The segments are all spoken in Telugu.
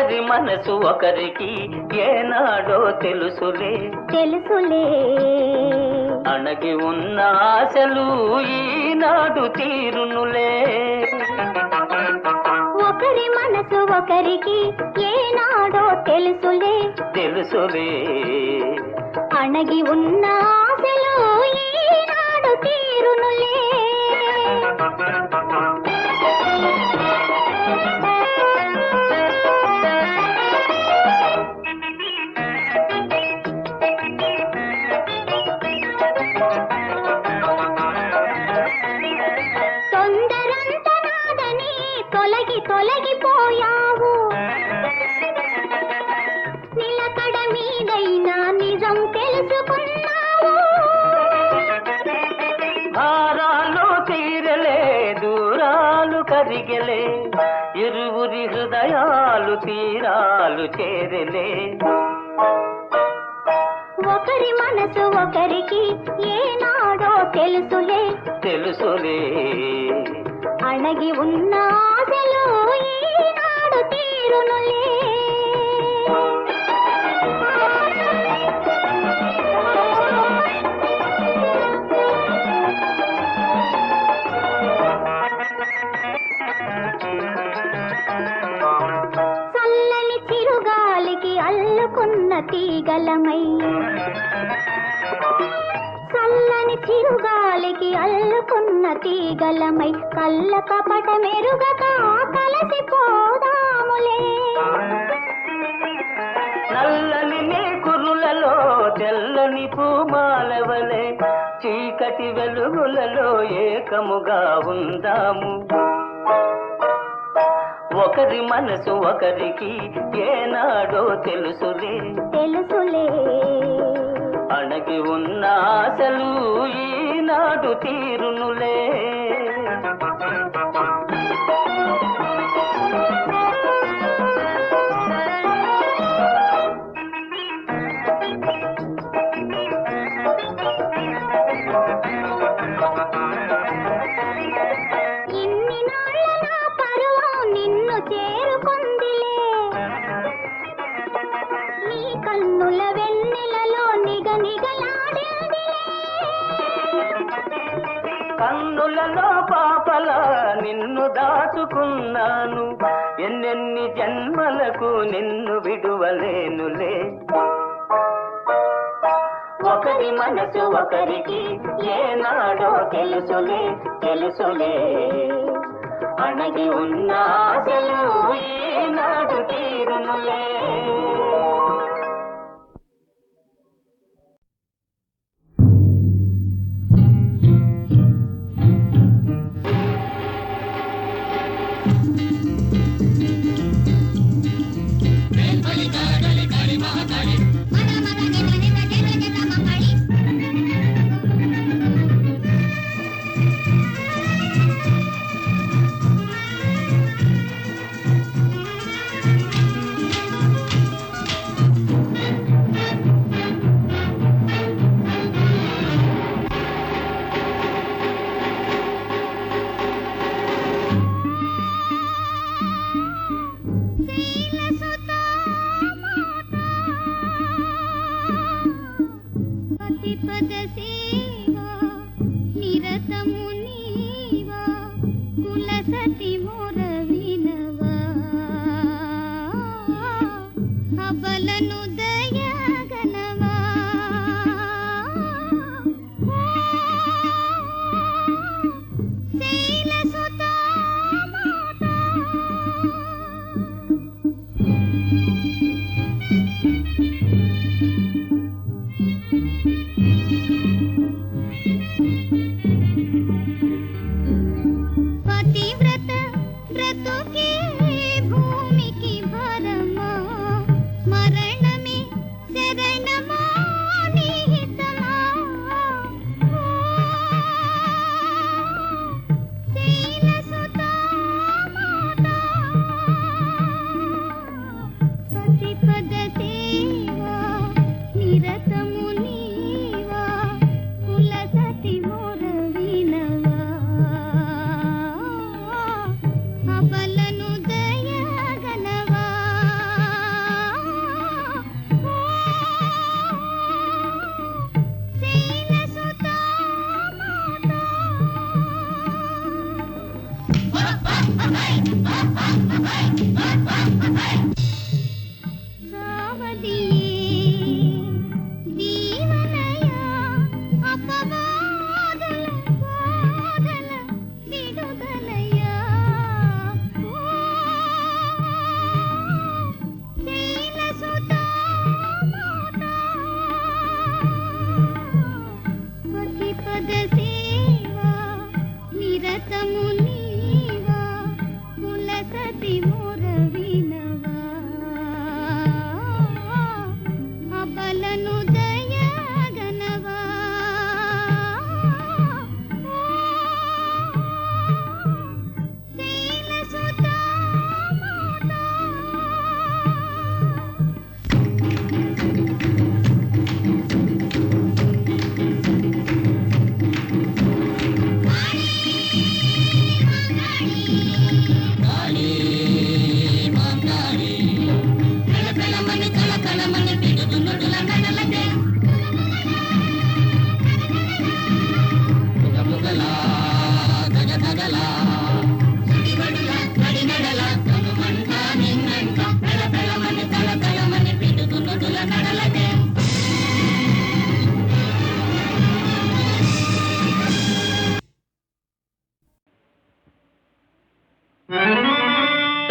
ఒకరి మనసు ఒకరికి ఏనాడో తెలుసులే. తెలుసులే. అణగి ఉన్న ఆశలు ఈనాడు తీరునులే. ఒకరి మనసు ఒకరికి ఏనాడో తెలుసులే. తెలుసులే. అణగి ఉన్న ఆశలు ఈనాడు తీరునులే. తీరాలు చేరలే. ఒకరి మనసు ఒకరికి ఏనాడో తెలుసులే. తెలుసులే. అణగి ఉన్న ఆశలు ఈనాడు తీరునులే. తీగలమై. చల్లని చిరుగాలికి అల్లుకున్న తీగలమై కళ్ళ కపట మెరుగక కలసిపోదాములే. నల్లని నీ కురులలో తెల్లని పూమాలవలే చీకటి వెలుగులలో ఏకముగా ఉందాము. ఒకరి మనసు ఒకరికి ఏనాడో తెలుసులే. తెలుసులే. అణగి ఉన్న ఆశలు ఈనాడు తీరునులే. కన్నులలో పాపల నిన్ను దాచుకున్నాను. ఎన్నెన్ని జన్మలకు నిన్ను విడువలేనులే. ఒకరి మనసు ఒకరికి ఏనాడో తెలుసులే తెలుసులే. అణగి ఉన్న ఆశలు ఈనాడు తీరునులే.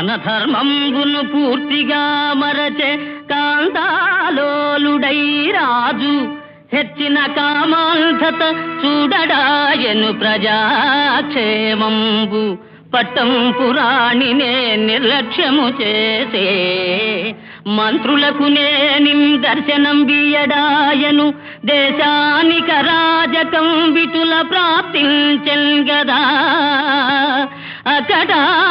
తన ధర్మంబును పూర్తిగా మరచే కాంతాలోలుడై రాజు. హెచ్చిన కామాంధత చూడడాయను ప్రజాక్షేమంబు. పట్టం పురాణినే నిర్లక్ష్యము చేసే. మంత్రులకు నేనిం దర్శనం బియడాయను దేశానిక రాజకం విటుల ప్రాప్తించెల్ గదా అకడా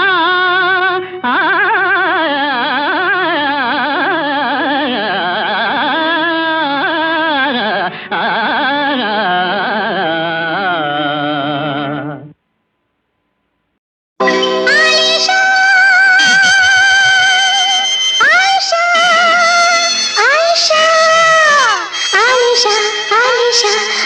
আলিশা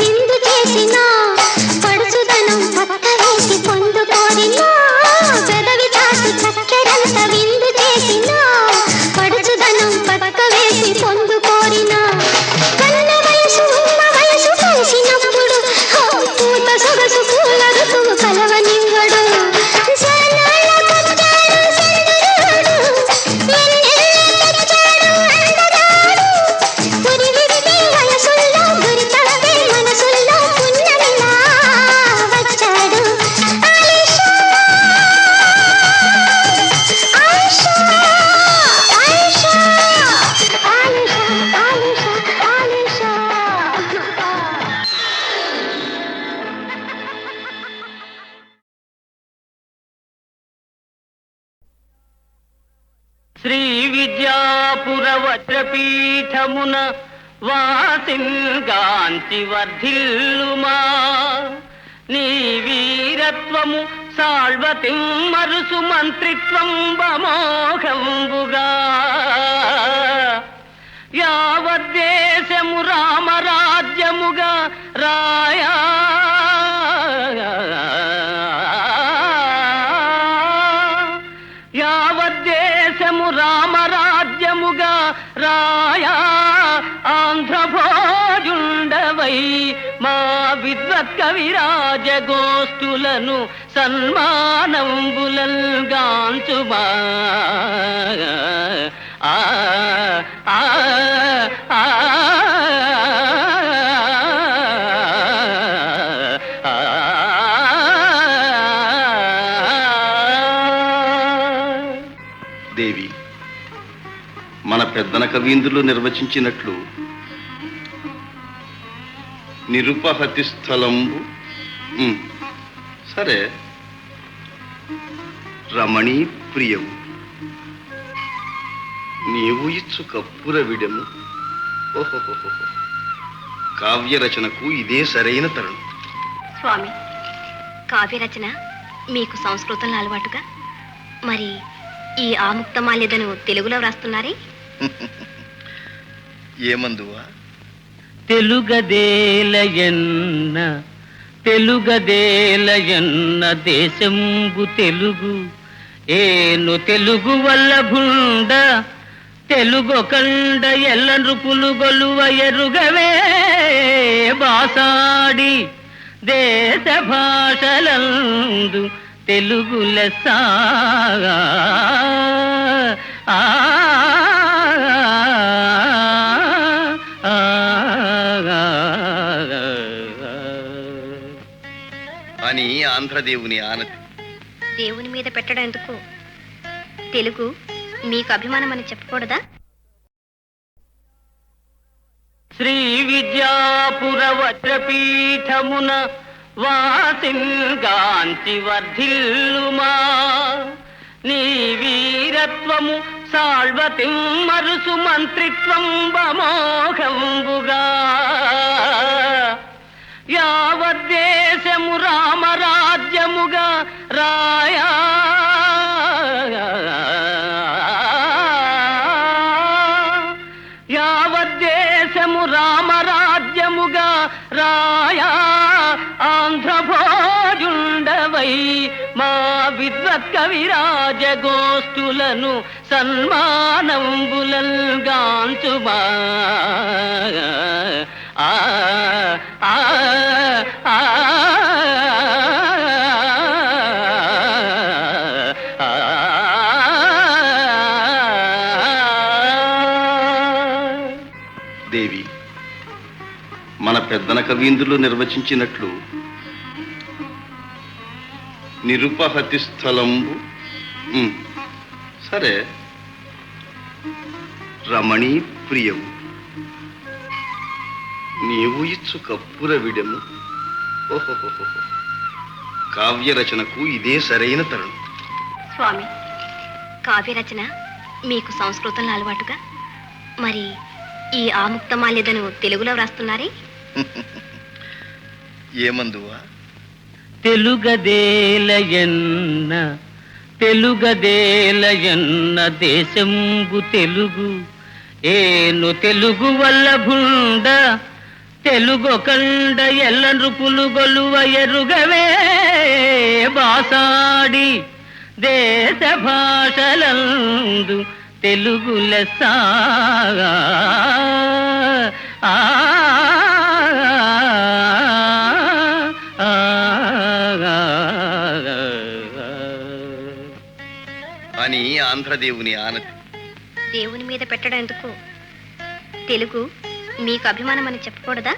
విందు చేసిన కాలమున వాసింగాంతి వర్ధిల్లుమా. నీ వీరత్వము సాల్వతిం మరుసు మంత్రిత్వం బమోఘంబుగా యావద్దేశము రామరాజ్యముగా రాయా మా విద్వత్ కవిరాజ గోష్ఠులను సన్మానంబులల్ ఆ ఆ ఆ. దేవి మన పెద్దన కవీంద్రులు నిర్వచించినట్లు నిరుపహతి స్థలంబు ఉమ్, సరే. రమణీ ప్రియము నీవు ఇచ్చు కప్పుర విడము. కావ్య రచనకు ఇదే సరైన తరుణం స్వామి కావ్య రచన మీకు సంస్కృతంలో అలవాటుగా? మరి ఈ ఆముక్తమాల్యదను తెలుగులో వ్రాస్తున్నారే? ఏమందువా? తెలుగదేలయన్న తెలుగదేలయన్న దేశంబు తెలుగు. ఏను తెలుగు వల్ల భుండ తెలుగొకండ ఎల్ల నృపులు గొలువ ఎరుగవే బాసాడి. దేశ భాషలందు తెలుగు లెస్స అని ఆంధ్రదేవుని ఆనతి. దేవుని మీద పెట్టడం ఎందుకు? తెలుగు మీకు అభిమానం అని చెప్పకూడదా? శ్రీ విద్యాపుర వజ్రపీఠమున వాసింగాంతి వర్ధిల్లుమా. నీ వీరత్వము సాల్వతిం మరుసు మంత్రిత్వం బమోఘంబుగా. యావద్దేశము విద్వత్ కవిరాజ గోష్ఠులను సన్మానంబులల్ ఆ ఆ ఆ దేవి మన పెద్దన కవీంద్రులు నిర్వచించినట్లు నిరుపహతి స్థలంబు సరే. రమణీ ప్రియము నీవు ఇచ్చు కప్పుర విడము. కావ్య రచనకు ఇదే సరైన తరుణం స్వామి కావ్య రచన మీకు సంస్కృతంలో అలవాటుగా? మరి ఈ ఆముక్తమాల్యదను తెలుగులో వ్రాస్తున్నారే? ఏమందువా? తెలుగదేలయన్న తెలుగదేలయన్న దేశంబు తెలుగు. ఏను తెలుగు వల్ల భుండ తెలుగొకండ ఎల్ల నృపులు గొలువ ఎరుగవే బాసాడి. దేశ భాషలందు తెలుగు లెస్స. ఆ దేవుని ఆనతి దేవుని మీద పెట్టడం ఎందుకు? తెలుగు మీకు అభిమానం అని చెప్పకూడదా?